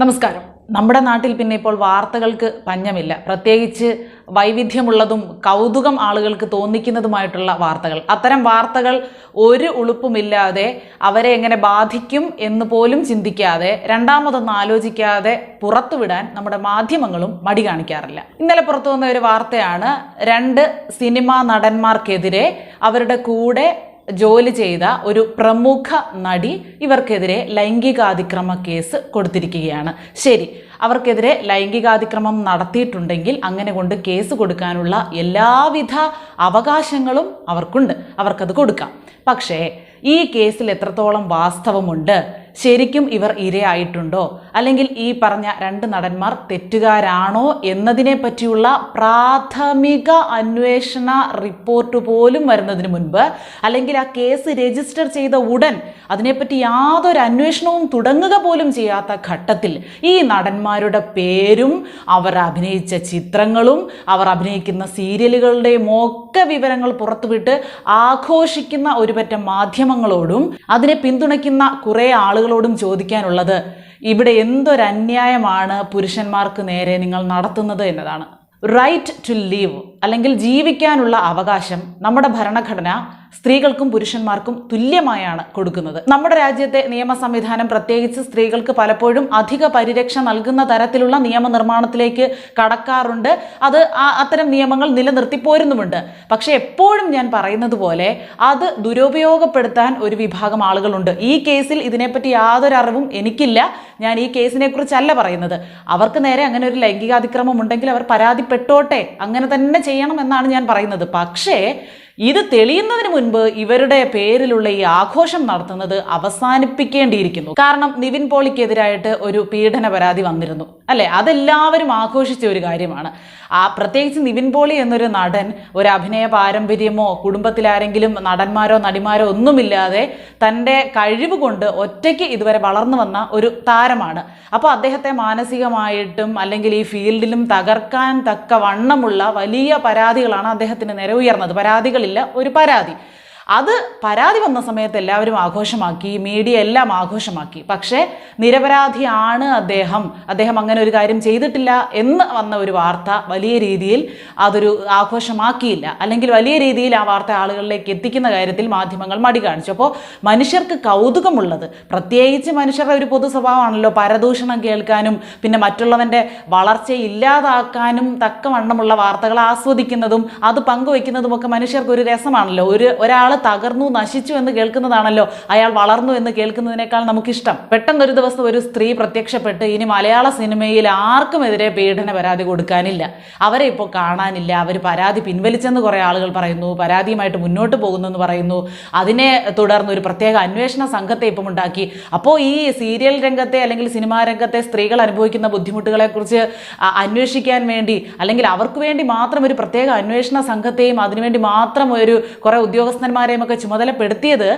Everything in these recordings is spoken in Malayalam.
നമസ്കാരം. നമ്മുടെ നാട്ടിൽ പിന്നെ ഇപ്പോൾ വാർത്തകൾക്ക് പഞ്ഞമില്ല. പ്രത്യേകിച്ച് വൈവിധ്യമുള്ളതും കൗതുകം ആളുകൾക്ക് തോന്നിക്കുന്നതുമായിട്ടുള്ള വാർത്തകൾ. അത്തരം വാർത്തകൾ ഒരു ഉളുപ്പുമില്ലാതെ അവരെ എങ്ങനെ ബാധിക്കും എന്ന് പോലും ചിന്തിക്കാതെ രണ്ടാമതൊന്നും ആലോചിക്കാതെ പുറത്തുവിടാൻ നമ്മുടെ മാധ്യമങ്ങളും മടി കാണിക്കാറില്ല. ഇന്നലെ പുറത്തു വന്ന ഒരു വാർത്തയാണ് രണ്ട് സിനിമാ നടന്മാർക്കെതിരെ അവരുടെ കൂടെ ജോലി ചെയ്ത ഒരു പ്രമുഖ നടി ഇവർക്കെതിരെ ലൈംഗികാതിക്രമ കേസ് കൊടുത്തിരിക്കുകയാണ്. ശരി അവർക്കെതിരെ ലൈംഗികാതിക്രമം നടത്തിയിട്ടുണ്ടെങ്കിൽ അങ്ങനെ കൊണ്ട് കേസ് കൊടുക്കാനുള്ള എല്ലാവിധ അവകാശങ്ങളും അവർക്കുണ്ട്. അവർക്കത് കൊടുക്കാം. പക്ഷേ ഈ കേസിൽ എത്രത്തോളം വാസ്തവമുണ്ട്? ശരിക്കും ഇവർ ഇരയായിട്ടുണ്ടോ? അല്ലെങ്കിൽ ഈ പറഞ്ഞ രണ്ട് നടന്മാർ തെറ്റുകാരാണോ എന്നതിനെ പറ്റിയുള്ള പ്രാഥമിക അന്വേഷണ റിപ്പോർട്ട് പോലും വരുന്നതിന് മുൻപ് അല്ലെങ്കിൽ ആ കേസ് രജിസ്റ്റർ ചെയ്ത ഉടൻ അതിനെപ്പറ്റി യാതൊരു അന്വേഷണവും തുടങ്ങുക പോലും ചെയ്യാത്ത ഘട്ടത്തിൽ ഈ നടന്മാരുടെ പേരും അവർ അഭിനയിച്ച ചിത്രങ്ങളും അവർ അഭിനയിക്കുന്ന സീരിയലുകളുടെയും ഒക്കെ വിവരങ്ങൾ പുറത്തുവിട്ട് ആഘോഷിക്കുന്ന ഒരുപറ്റം മാധ്യമങ്ങളോടും അതിനെ പിന്തുണയ്ക്കുന്ന കുറേ ആളുകളോടും ചോദിക്കാനുള്ളത് ഇവിടെ എന്തൊരു അന്യായമാണ് പുരുഷന്മാർക്ക് നേരെ നിങ്ങൾ നടത്തുന്നത് എന്നതാണ്. റൈറ്റ് ടു ലീവ് അല്ലെങ്കിൽ ജീവിക്കാനുള്ള അവകാശം നമ്മുടെ ഭരണഘടന സ്ത്രീകൾക്കും പുരുഷന്മാർക്കും തുല്യമായാണ് കൊടുക്കുന്നത്. നമ്മുടെ രാജ്യത്തെ നിയമ സംവിധാനം പ്രത്യേകിച്ച് സ്ത്രീകൾക്ക് പലപ്പോഴും അധിക പരിരക്ഷ നൽകുന്ന തരത്തിലുള്ള നിയമനിർമ്മാണത്തിലേക്ക് കടക്കാറുണ്ട്. അത് അത്തരം നിയമങ്ങൾ നിലനിർത്തി പോരുന്നുമുണ്ട്. പക്ഷെ എപ്പോഴും ഞാൻ പറയുന്നത് പോലെ അത് ദുരുപയോഗപ്പെടുത്താൻ ഒരു വിഭാഗം ആളുകളുണ്ട്. ഈ കേസിൽ ഇതിനെപ്പറ്റി യാതൊരു അറിവും എനിക്കില്ല. ഞാൻ ഈ കേസിനെ കുറിച്ചല്ല പറയുന്നത്. അവർക്ക് നേരെ അങ്ങനെ ഒരു ലൈംഗികാതിക്രമം ഉണ്ടെങ്കിൽ അവർ പരാതിപ്പെട്ടോട്ടെ? അങ്ങനെ തന്നെ എന്നാണ് ഞാൻ പറയുന്നത്. പക്ഷേ ഇത് തെളിയുന്നതിന് മുൻപ് ഇവരുടെ പേരിലുള്ള ഈ ആഘോഷം നടത്തുന്നത് അവസാനിപ്പിക്കേണ്ടിയിരിക്കുന്നു. കാരണം നിവിൻ പോളിക്കെതിരായിട്ട് ഒരു പീഡന പരാതി വന്നിരുന്നു. അല്ലെ? അതെല്ലാവരും ആഘോഷിച്ച ഒരു കാര്യമാണ്. ആ പ്രത്യേകിച്ച് നിവിൻ പോളി എന്നൊരു നടൻ ഒരു അഭിനയ പാരമ്പര്യമോ കുടുംബത്തിലാരെങ്കിലും നടന്മാരോ നടിമാരോ ഒന്നുമില്ലാതെ തന്റെ കഴിവ് കൊണ്ട് ഒറ്റയ്ക്ക് ഇതുവരെ വളർന്നു വന്ന ഒരു താരമാണ്. അപ്പോൾ അദ്ദേഹത്തെ മാനസികമായിട്ടും അല്ലെങ്കിൽ ഈ ഫീൽഡിലും തകർക്കാൻ തക്ക വണ്ണമുള്ള വലിയ പരാതികളാണ് അദ്ദേഹത്തിന് നേരെ ഉയർന്നത്. പരാതികളില്ല ഒരു പരാതി. അത് പരാതി വന്ന സമയത്ത് എല്ലാവരും ആഘോഷമാക്കി മീഡിയ എല്ലാം ആഘോഷമാക്കി. പക്ഷേ നിരപരാധിയാണ് അദ്ദേഹം. അദ്ദേഹം അങ്ങനെ ഒരു കാര്യം ചെയ്തിട്ടില്ല എന്ന് വന്ന ഒരു വാർത്ത വലിയ രീതിയിൽ അതൊരു ആഘോഷമാക്കിയില്ല. അല്ലെങ്കിൽ വലിയ രീതിയിൽ ആ വാർത്ത ആളുകളിലേക്ക് എത്തിക്കുന്ന കാര്യത്തിൽ മാധ്യമങ്ങൾ മടി കാണിച്ചു. അപ്പോൾ മനുഷ്യർക്ക് കൗതുകമുള്ളത് പ്രത്യേകിച്ച് മനുഷ്യരുടെ ഒരു പൊതു സ്വഭാവമാണല്ലോ പരദൂഷണം കേൾക്കാനും പിന്നെ മറ്റുള്ളവന്റെ വളർച്ച ഇല്ലാതാക്കാനും തക്കവണ്ണമുള്ള വാർത്തകൾ ആസ്വദിക്കുന്നതും അത് പങ്കുവെക്കുന്നതും ഒക്കെ മനുഷ്യർക്ക് ഒരു രസമാണല്ലോ. ഒരു ഒരാൾ തകർന്നു നശിച്ചു എന്ന് കേൾക്കുന്നതാണല്ലോ. അയാൾ വളർന്നു എന്ന് കേൾക്കുന്നതിനേക്കാൾ നമുക്കിഷ്ടം. പെട്ടെന്നൊരു ദിവസം ഒരു സ്ത്രീ പ്രത്യക്ഷപ്പെട്ട് ഇനി മലയാള സിനിമയിൽ ആർക്കുമെതിരെ പീഡന പരാതി കൊടുക്കാനില്ല. അവരെ ഇപ്പോൾ കാണാനില്ല. അവർ പരാതി പിൻവലിച്ചെന്ന് കുറേ ആളുകൾ പറയുന്നു. പരാതിയുമായിട്ട് മുന്നോട്ട് പോകുന്നു എന്ന് പറയുന്നു. അതിനെ തുടർന്ന് ഒരു പ്രത്യേക അന്വേഷണ സംഘത്തെ ഇപ്പം ഉണ്ടാക്കി. അപ്പോൾ ഈ സീരിയൽ രംഗത്തെ അല്ലെങ്കിൽ സിനിമാ രംഗത്തെ സ്ത്രീകൾ അനുഭവിക്കുന്ന ബുദ്ധിമുട്ടുകളെക്കുറിച്ച് അന്വേഷിക്കാൻ വേണ്ടി അല്ലെങ്കിൽ അവർക്ക് വേണ്ടി മാത്രം ഒരു പ്രത്യേക അന്വേഷണ സംഘത്തെയും അതിനുവേണ്ടി മാത്രം ഒരു കുറേ ഉദ്യോഗസ്ഥന്മാരെയും ഒക്കെ ചുമതലപ്പെടുത്തിയത്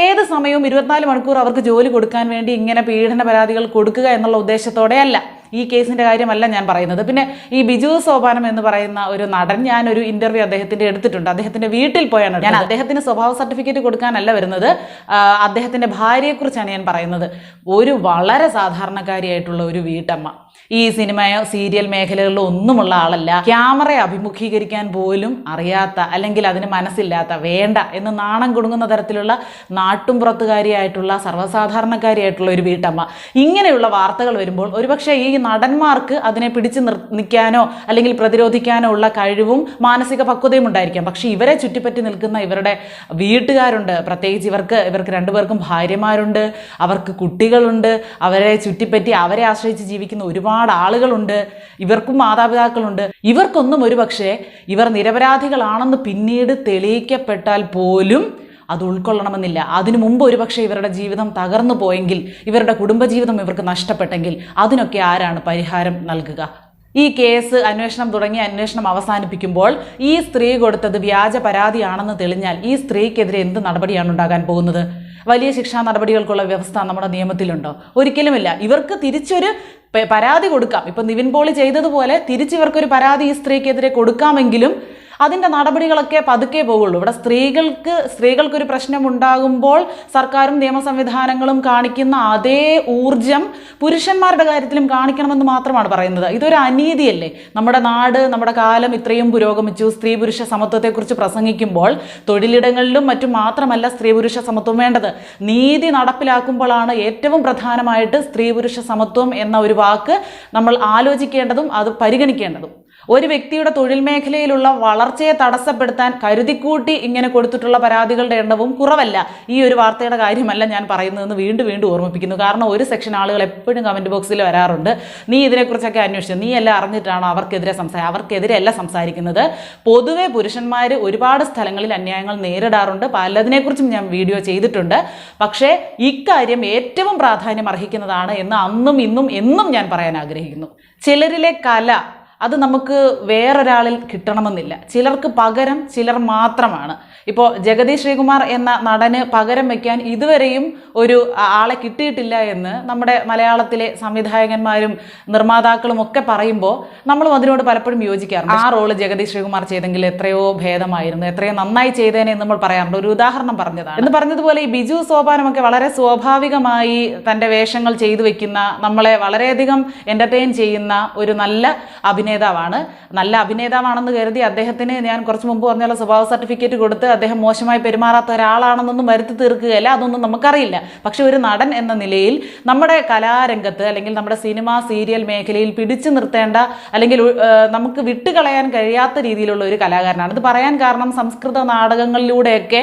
ഏത് സമയവും ഇരുപത്തിനാല് മണിക്കൂർ അവർക്ക് ജോലി കൊടുക്കാൻ വേണ്ടി ഇങ്ങനെ പീഡന പരാതികൾ കൊടുക്കുക എന്നുള്ള ഉദ്ദേശത്തോടെയല്ല ഈ കേസിന്റെ കാര്യമല്ല ഞാൻ പറയുന്നത്. പിന്നെ ഈ ബിജു സോപാനം എന്ന് പറയുന്ന ഒരു നടൻ ഞാൻ ഒരു ഇന്റർവ്യൂ അദ്ദേഹത്തിന്റെ എടുത്തിട്ടുണ്ട്. അദ്ദേഹത്തിന്റെ വീട്ടിൽ പോയാണ് ഞാൻ അദ്ദേഹത്തിന് സ്വഭാവ സർട്ടിഫിക്കറ്റ് കൊടുക്കാനല്ല വരുന്നത്. അദ്ദേഹത്തിന്റെ ഭാര്യയെക്കുറിച്ചാണ് ഞാൻ പറയുന്നത്. ഒരു വളരെ സാധാരണക്കാരിയായിട്ടുള്ള ഒരു വീട്ടമ്മ. ഈ സിനിമയോ സീരിയൽ മേഖലകളിലോ ഒന്നുമുള്ള ആളല്ല. ക്യാമറയെ അഭിമുഖീകരിക്കാൻ പോലും അറിയാത്ത അല്ലെങ്കിൽ അതിന് മനസ്സില്ലാത്ത വേണ്ട എന്ന് നാണം കൊടുങ്ങുന്ന തരത്തിലുള്ള നാട്ടും പുറത്തുകാരിയായിട്ടുള്ള സർവസാധാരണക്കാരിയായിട്ടുള്ള ഒരു വീട്ടമ്മ. ഇങ്ങനെയുള്ള വാർത്തകൾ വരുമ്പോൾ ഒരുപക്ഷെ ഈ നടന്മാർക്ക് അതിനെ പിടിച്ചു നിൽക്കാനോ അല്ലെങ്കിൽ പ്രതിരോധിക്കാനോ ഉള്ള കഴിവും മാനസിക പക്വതയും ഉണ്ടായിരിക്കാം. പക്ഷേ ഇവരെ ചുറ്റിപ്പറ്റി നിൽക്കുന്ന ഇവരുടെ വീട്ടുകാരുണ്ട്. പ്രത്യേകിച്ച് ഇവർക്ക് ഇവർക്ക് രണ്ടുപേർക്കും ഭാര്യമാരുണ്ട് അവർക്ക് കുട്ടികളുണ്ട്. അവരെ ചുറ്റിപ്പറ്റി അവരെ ആശ്രയിച്ച് ജീവിക്കുന്ന ഒരുപാട് ആളുകളുണ്ട് ഇവർക്കും മാതാപിതാക്കളുണ്ട്. ഇവർക്കൊന്നും ഒരു പക്ഷേ ഇവർ നിരപരാധികളാണെന്ന് പിന്നീട് തെളിയിക്കപ്പെട്ടാൽ പോലും അത് ഉൾക്കൊള്ളണമെന്നില്ല. അതിനു മുമ്പ് ഒരുപക്ഷെ ഇവരുടെ ജീവിതം തകർന്നു പോയെങ്കിൽ ഇവരുടെ കുടുംബജീവിതം ഇവർക്ക് നഷ്ടപ്പെട്ടെങ്കിൽ അതിനൊക്കെ ആരാണ് പരിഹാരം നൽകുക? ഈ കേസ് അന്വേഷണം തുടങ്ങി അന്വേഷണം അവസാനിപ്പിക്കുമ്പോൾ ഈ സ്ത്രീ കൊടുത്തത് വ്യാജ പരാതിയാണെന്ന് തെളിഞ്ഞാൽ ഈ സ്ത്രീക്കെതിരെ എന്ത് നടപടിയാണ് ഉണ്ടാകാൻ പോകുന്നത്? വലിയ ശിക്ഷാ നടപടികൾക്കുള്ള വ്യവസ്ഥ നമ്മുടെ നിയമത്തിലുണ്ടോ? ഒരിക്കലുമില്ല. ഇവർക്ക് തിരിച്ചൊരു പരാതി കൊടുക്കാം. ഇപ്പൊ നിവിൻ പോളി ചെയ്തതുപോലെ തിരിച്ചിവർക്കൊരു പരാതി ഈ സ്ത്രീക്കെതിരെ കൊടുക്കാമെങ്കിലും അതിന്റെ നടപടികളൊക്കെ പതുക്കെ പോകുള്ളൂ. ഇവിടെ സ്ത്രീകൾക്ക് സ്ത്രീകൾക്കൊരു പ്രശ്നമുണ്ടാകുമ്പോൾ സർക്കാരും നിയമ സംവിധാനങ്ങളും കാണിക്കുന്ന അതേ ഊർജം പുരുഷന്മാരുടെ കാര്യത്തിലും കാണിക്കണമെന്ന് മാത്രമാണ് പറയുന്നത്. ഇതൊരു അനീതിയല്ലേ? നമ്മുടെ നാട് നമ്മുടെ കാലം ഇത്രയും പുരോഗമിച്ചു. സ്ത്രീ പുരുഷ സമത്വത്തെക്കുറിച്ച് പ്രസംഗിക്കുമ്പോൾ തൊഴിലിടങ്ങളിലും മറ്റും മാത്രമല്ല സ്ത്രീ പുരുഷ സമത്വം വേണ്ടത്. നീതി നടപ്പിലാക്കുമ്പോഴാണ് ഏറ്റവും പ്രധാനമായിട്ട് സ്ത്രീ പുരുഷ സമത്വം എന്ന ഒരു വാക്ക് നമ്മൾ ആലോചിക്കേണ്ടതും അത് പരിഗണിക്കേണ്ടതും. ഒരു വ്യക്തിയുടെ തൊഴിൽ മേഖലയിലുള്ള വളർച്ചയെ തടസ്സപ്പെടുത്താൻ കരുതിക്കൂട്ടി ഇങ്ങനെ കൊടുത്തിട്ടുള്ള പരാതികളുടെ എണ്ണവും കുറവല്ല. ഈ ഒരു വാർത്തയുടെ കാര്യമല്ല ഞാൻ പറയുന്നതെന്ന് വീണ്ടും വീണ്ടും ഓർമ്മിപ്പിക്കുന്നു. കാരണം ഒരു സെക്ഷൻ ആളുകൾ എപ്പോഴും കമന്റ് ബോക്സിൽ വരാറുണ്ട്. നീ ഇതിനെക്കുറിച്ചൊക്കെ അന്വേഷിച്ചു? നീ എല്ലാം അറിഞ്ഞിട്ടാണോ അവർക്കെതിരെ സംസാരിക്കുക അവർക്കെതിരെ അല്ല സംസാരിക്കുന്നത്? പൊതുവെ പുരുഷന്മാർ ഒരുപാട് സ്ഥലങ്ങളിൽ അന്യായങ്ങൾ നേരിടാറുണ്ട്. പലതിനെക്കുറിച്ചും ഞാൻ വീഡിയോ ചെയ്തിട്ടുണ്ട്. പക്ഷേ ഇക്കാര്യം ഏറ്റവും പ്രാധാന്യം അർഹിക്കുന്നതാണ് എന്ന് അന്നും ഇന്നും എന്നും ഞാൻ പറയാൻ ആഗ്രഹിക്കുന്നു. ചിലരിലെ കല അത് നമുക്ക് വേറൊരാളിൽ കിട്ടണമെന്നില്ല. ചിലർക്ക് പകരം ചിലർ മാത്രമാണ്. ഇപ്പോൾ ജഗദീഷ് ശ്രീകുമാർ എന്ന നടന് പകരം വയ്ക്കാൻ ഇതുവരെയും ഒരു ആളെ കിട്ടിയിട്ടില്ല എന്ന് നമ്മുടെ മലയാളത്തിലെ സംവിധായകന്മാരും നിർമ്മാതാക്കളും ഒക്കെ പറയുമ്പോൾ നമ്മളും അതിനോട് പലപ്പോഴും യോജിക്കാറുണ്ട്. ആ റോൾ ജഗദീഷ് ശ്രീകുമാർ ചെയ്തെങ്കിൽ എത്രയോ ഭേദമായിരുന്നു എത്രയോ നന്നായി ചെയ്തേനെ എന്ന് നമ്മൾ പറയാറുണ്ട്. ഒരു ഉദാഹരണം പറഞ്ഞതാണ്. എന്ന് പറഞ്ഞതുപോലെ ഈ ബിജു സോപാനമൊക്കെ വളരെ സ്വാഭാവികമായി തന്റെ വേഷങ്ങൾ ചെയ്തു വെക്കുന്ന നമ്മളെ വളരെയധികം എന്റർടൈൻ ചെയ്യുന്ന ഒരു നല്ല അഭിനേതാവാണ്. നല്ല അഭിനേതാവാണെന്ന് കരുതി അദ്ദേഹത്തിന് ഞാൻ കുറച്ച് മുമ്പ് പറഞ്ഞുള്ള സ്വഭാവ സർട്ടിഫിക്കറ്റ് കൊടുത്ത് അദ്ദേഹം മോശമായി പെരുമാറാത്ത ഒരാളാണെന്നൊന്നും വരുത്തി തീർക്കുകയല്ല അതൊന്നും നമുക്കറിയില്ല. പക്ഷെ ഒരു നടൻ എന്ന നിലയിൽ നമ്മുടെ കലാരംഗത്ത് അല്ലെങ്കിൽ നമ്മുടെ സിനിമ സീരിയൽ മേഖലയിൽ പിടിച്ചു നിർത്തേണ്ട അല്ലെങ്കിൽ നമുക്ക് വിട്ടുകളയാൻ കഴിയാത്ത രീതിയിലുള്ള ഒരു കലാകാരനാണ്. ഇത് പറയാൻ കാരണം സംസ്കൃത നാടകങ്ങളിലൂടെയൊക്കെ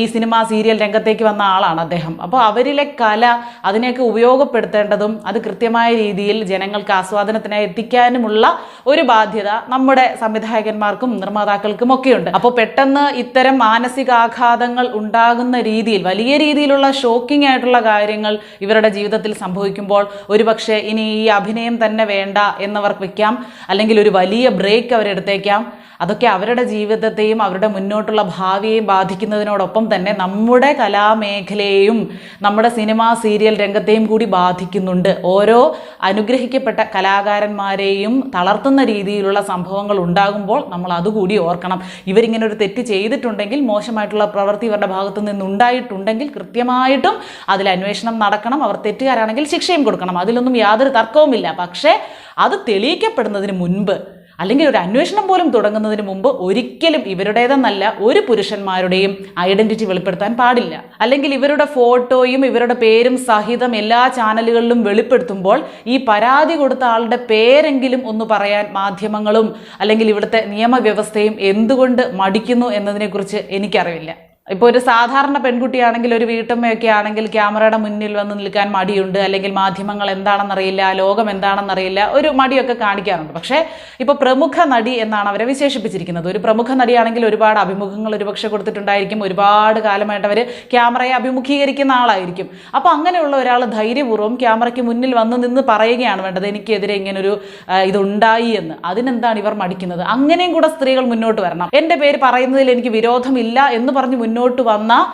ഈ സിനിമ സീരിയൽ രംഗത്തേക്ക് വന്ന ആളാണ് അദ്ദേഹം. അപ്പോൾ അവരിലെ കല അതിനെയൊക്കെ ഉപയോഗപ്പെടുത്തേണ്ടതും അത് കൃത്യമായ രീതിയിൽ ജനങ്ങൾക്ക് ആസ്വാദനത്തിനായി എത്തിക്കാനുമുള്ള ഒരു ബാധ്യത നമ്മുടെ സംവിധായകന്മാർക്കും നിർമ്മാതാക്കൾക്കും ഒക്കെയുണ്ട് അപ്പോൾ പെട്ടെന്ന് ഇത്തരം മാനസികാഘാതങ്ങൾ ഉണ്ടാകുന്ന രീതിയിൽ വലിയ രീതിയിലുള്ള ഷോക്കിംഗ് ആയിട്ടുള്ള കാര്യങ്ങൾ ഇവരുടെ ജീവിതത്തിൽ സംഭവിക്കുമ്പോൾ ഒരുപക്ഷെ ഇനി ഈ അഭിനയം തന്നെ വേണ്ട എന്നവർക്ക് വെക്കാം. അല്ലെങ്കിൽ ഒരു വലിയ ബ്രേക്ക് അവരെടുത്തേക്കാം. അതൊക്കെ അവരുടെ ജീവിതത്തെയും അവരുടെ മുന്നോട്ടുള്ള ഭാവിയെയും ബാധിക്കുന്നതിനോടൊപ്പം തന്നെ നമ്മുടെ കലാമേഖലയെയും നമ്മുടെ സിനിമ സീരിയൽ രംഗത്തെയും കൂടി ബാധിക്കുന്നുണ്ട്. ഓരോ അനുഗ്രഹിക്കപ്പെട്ട കലാകാരന്മാരെയും തളർത്തുന്ന രീതിയിലുള്ള സംഭവങ്ങൾ ഉണ്ടാകുമ്പോൾ നമ്മൾ അതുകൂടി ഓർക്കണം. ഇവരിങ്ങനെ ഒരു തെറ്റ് ചെയ്തിട്ടുണ്ടെങ്കിൽ മോശമായിട്ടുള്ള പ്രവൃത്തി ഇവരുടെ ഭാഗത്തു നിന്നുണ്ടായിട്ടുണ്ടെങ്കിൽ കൃത്യമായിട്ടും അതിൽ അന്വേഷണം നടക്കണം. അവർ തെറ്റുകാരാണെങ്കിൽ ശിക്ഷയും കൊടുക്കണം. അതിലൊന്നും യാതൊരു തർക്കവുമില്ല. പക്ഷേ അത് തെളിയിക്കപ്പെടുന്നതിന് മുൻപ് അല്ലെങ്കിൽ ഒരു അന്വേഷണം പോലും തുടങ്ങുന്നതിന് മുമ്പ് ഒരിക്കലും ഇവരുടേതെന്നല്ല ഒരു പുരുഷന്മാരുടെയും ഐഡന്റിറ്റി വെളിപ്പെടുത്താൻ പാടില്ല. അല്ലെങ്കിൽ ഇവരുടെ ഫോട്ടോയും ഇവരുടെ പേരും സഹിതം എല്ലാ ചാനലുകളിലും വെളിപ്പെടുത്തുമ്പോൾ ഈ പരാതി കൊടുത്ത ആളുടെ പേരെങ്കിലും ഒന്ന് പറയാൻ മാധ്യമങ്ങളും അല്ലെങ്കിൽ ഇവിടുത്തെ നിയമവ്യവസ്ഥയും എന്തുകൊണ്ട് മടിക്കുന്നു എന്നതിനെക്കുറിച്ച് എനിക്കറിവില്ല. ഇപ്പോൾ ഒരു സാധാരണ പെൺകുട്ടിയാണെങ്കിൽ ഒരു വീട്ടമ്മയൊക്കെ ആണെങ്കിൽ ക്യാമറയുടെ മുന്നിൽ വന്ന് നിൽക്കാൻ മടിയുണ്ട്. അല്ലെങ്കിൽ മാധ്യമങ്ങൾ എന്താണെന്നറിയില്ല ലോകം എന്താണെന്നറിയില്ല ഒരു മടിയൊക്കെ കാണിക്കാറുണ്ട്. പക്ഷേ ഇപ്പോൾ പ്രമുഖ നടി എന്നാണ് അവരെ വിശേഷിപ്പിച്ചിരിക്കുന്നത്. ഒരു പ്രമുഖ നടിയാണെങ്കിൽ ഒരുപാട് അഭിമുഖങ്ങൾ ഒരുപക്ഷെ കൊടുത്തിട്ടുണ്ടായിരിക്കും. ഒരുപാട് കാലമായിട്ട് അവർ ക്യാമറയെ അഭിമുഖീകരിക്കുന്ന ആളായിരിക്കും. അപ്പോൾ അങ്ങനെയുള്ള ഒരാൾ ധൈര്യപൂർവം ക്യാമറയ്ക്ക് മുന്നിൽ വന്ന് നിന്ന് പറയുകയാണ് വേണ്ടത് എനിക്കെതിരെ ഇങ്ങനൊരു ഇതുണ്ടായി എന്ന്. അതിനെന്താണ് ഇവർ മടിക്കുന്നത്? അങ്ങനെയും കൂടെ സ്ത്രീകൾ മുന്നോട്ട് വരണം. എന്റെ പേര് പറയുന്നതിൽ എനിക്ക് വിരോധമില്ല എന്ന് പറഞ്ഞ് മുന്നോട്ട് വന്ന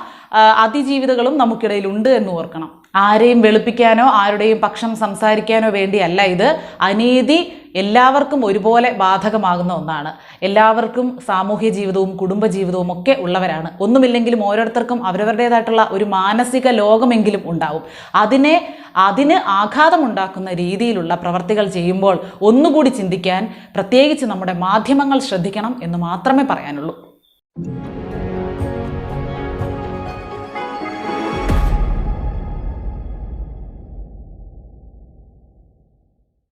അതിജീവിതകളും നമുക്കിടയിൽ ഉണ്ട് എന്ന് ഓർക്കണം. ആരെയും വെളുപ്പിക്കാനോ ആരുടെയും പക്ഷം സംസാരിക്കാനോ വേണ്ടിയല്ല ഇത്. അനീതി എല്ലാവർക്കും ഒരുപോലെ ബാധകമാകുന്ന ഒന്നാണ്. എല്ലാവർക്കും സാമൂഹ്യ ജീവിതവും കുടുംബ ജീവിതവും ഒക്കെ ഉള്ളവരാണ്. ഒന്നുമില്ലെങ്കിലും ഓരോരുത്തർക്കും അവരവരുടേതായിട്ടുള്ള ഒരു മാനസിക ലോകമെങ്കിലും ഉണ്ടാവും. അതിനെ അതിന് ആഘാതമുണ്ടാക്കുന്ന രീതിയിലുള്ള പ്രവർത്തികൾ ചെയ്യുമ്പോൾ ഒന്നുകൂടി ചിന്തിക്കാൻ പ്രത്യേകിച്ച് നമ്മുടെ മാധ്യമങ്ങൾ ശ്രദ്ധിക്കണം എന്ന് മാത്രമേ പറയാനുള്ളൂ.